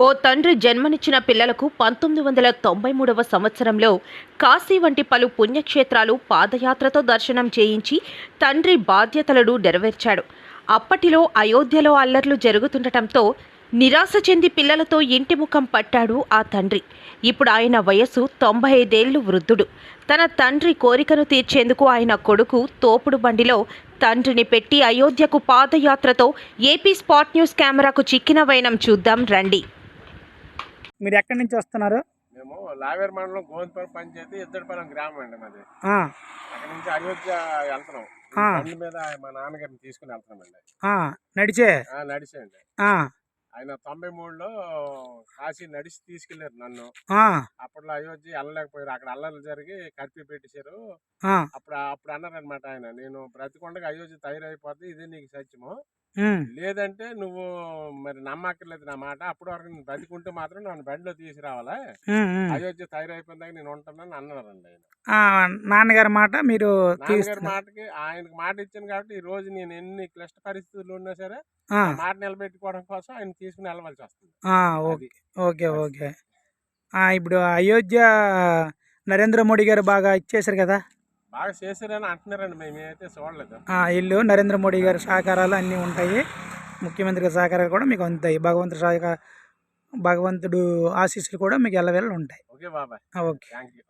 ఓ తండ్రి జన్మనిచ్చిన పిల్లలకు పంతొమ్మిది వందల తొంభై మూడవ సంవత్సరంలో కాశీ వంటి పలు పుణ్యక్షేత్రాలు పాదయాత్రతో దర్శనం చేయించి తండ్రి బాధ్యతలను నెరవేర్చాడు. అప్పటిలో అయోధ్యలో అల్లర్లు జరుగుతుండటంతో నిరాశ చెంది పిల్లలతో ఇంటి ముఖం పట్టాడు ఆ తండ్రి. ఇప్పుడు ఆయన వయసు తొంభై ఐదేళ్ళు వృద్ధుడు. తన తండ్రి కోరికను తీర్చేందుకు ఆయన కొడుకు తోపుడు బండిలో తండ్రిని పెట్టి అయోధ్యకు పాదయాత్రతో ఏపీ స్పాట్ న్యూస్ కెమెరాకు చిక్కిన వైనం చూద్దాం రండి. మీరు ఎక్కడి నుంచి వస్తున్నారు? మేము లావేర్ మండలం గోవిందపురం పంచాయతీ ఇద్దరిపాలెం గ్రామం అండి మాది. అక్కడ నుంచి అయోధ్య వెళ్తున్నాం. బండి మీద మా నాన్నగారిని తీసుకుని వెళ్తున్నామండి. ఆ, నడిచే? ఆ, నడిచేయండి. ఆ, ఆయన తొంభై మూడులో కాశీ నడిచి తీసుకెళ్ళారు నన్ను. అప్పట్లో అయోధ్య వెళ్ళలేకపోయారు. అక్కడ అల్లర్లు జరిగి కర్ఫ్యూ పెట్టేశారు. అప్పుడు అప్పుడు అన్నారనమాట ఆయన నేను బ్రతికొండగా అయోధ్య తయారైపోద్ది ఇదే నీకు సత్యము. లేదంటే నువ్వు మరి నమ్మక్కర్లేదు నా మాట. అప్పటి వరకు నేను బతికుంటే మాత్రం నన్ను బండిలో తీసుకురావాలా. అయోధ్య తయారైపోయిందాక నేను ఉంటానని అన్నారండి ఆయన. నాన్నగారి మాట మీరు నాన్నగారి మాటకి ఆయనకు మాట ఇచ్చాను కాబట్టి ఈ రోజు నేను ఎన్ని క్లిష్ట పరిస్థితులు ఉన్నా సరే మాట నిలబెట్టుకోవడం కోసం ఆయన తీసుకుని వెళ్ళవలసి వస్తుంది. Okay okay. ఓకే ఇప్పుడు అయోధ్య నరేంద్ర మోడీ గారు బాగా ఇచ్చేశారు కదా? బాగా చేశారని అంటున్నారండి. మేము అయితే చూడలేదు. ఇల్లు నరేంద్ర మోడీ గారి సహకారాలు అన్నీ ఉంటాయి. ముఖ్యమంత్రి గారి సహకారాలు కూడా మీకు అందుతాయి. భగవంతుడు సహకార భగవంతుడు ఆశీస్సులు కూడా మీకు ఎల్లవేళ ఉంటాయి. ఓకే బాబాయ్. ఓకే. Thank you